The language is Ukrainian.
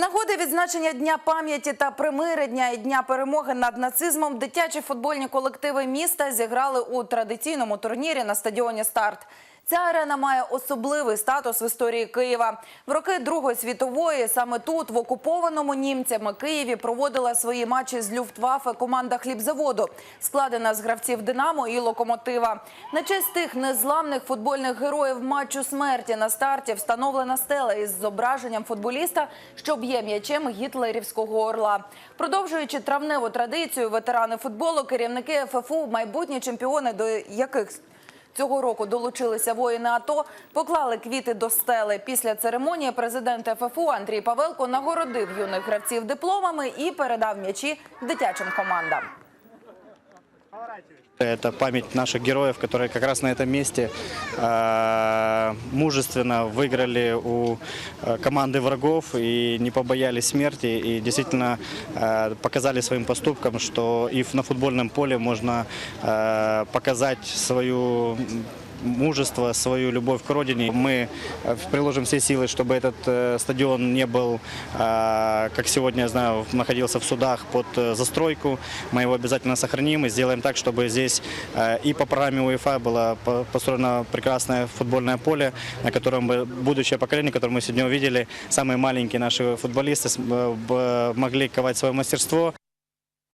нагоди відзначення Дня пам'яті та примирення і Дня перемоги над нацизмом дитячі футбольні колективи міста зіграли у традиційному турнірі на стадіоні Старт. Ця арена має особливий статус в історії Києва. В роки Другої світової саме тут, в окупованому німцями Києві, проводила свої матчі з Люфтваффе команда хлібзаводу, складена з гравців Динамо і Локомотива. На честь тих незламних футбольних героїв матчу смерті на старті встановлена стела із зображенням футболіста, що б'є м'ячем гітлерівського орла. Продовжуючи травневу традицію, ветерани футболу, керівники ФФУ, майбутні чемпіони, до яких Цього року долучилися воїни АТО, поклали квіти до стели. Після церемонії президент ФФУ Андрій Павелко нагородив юних гравців дипломами і передав м'ячі дитячим командам. Это память наших героев, которые как раз на этом месте э, мужественно выиграли у э, команды врагов и не побоялись смерти. И действительно э, показали своим поступком, что и на футбольном поле можно э, показать свою мужество, свою любовь к родине. Мы э, приложим все силы, чтобы этот э, стадион не был, э, как сегодня, я знаю, находился в судах под э, застройку. Мы его обязательно сохраним и сделаем так, чтобы здесь э, и по программе УЕФА было по- построено прекрасное футбольное поле, на котором бы будущее поколение, которое мы сегодня увидели, самые маленькие наши футболисты с- э, б- могли ковать свое мастерство.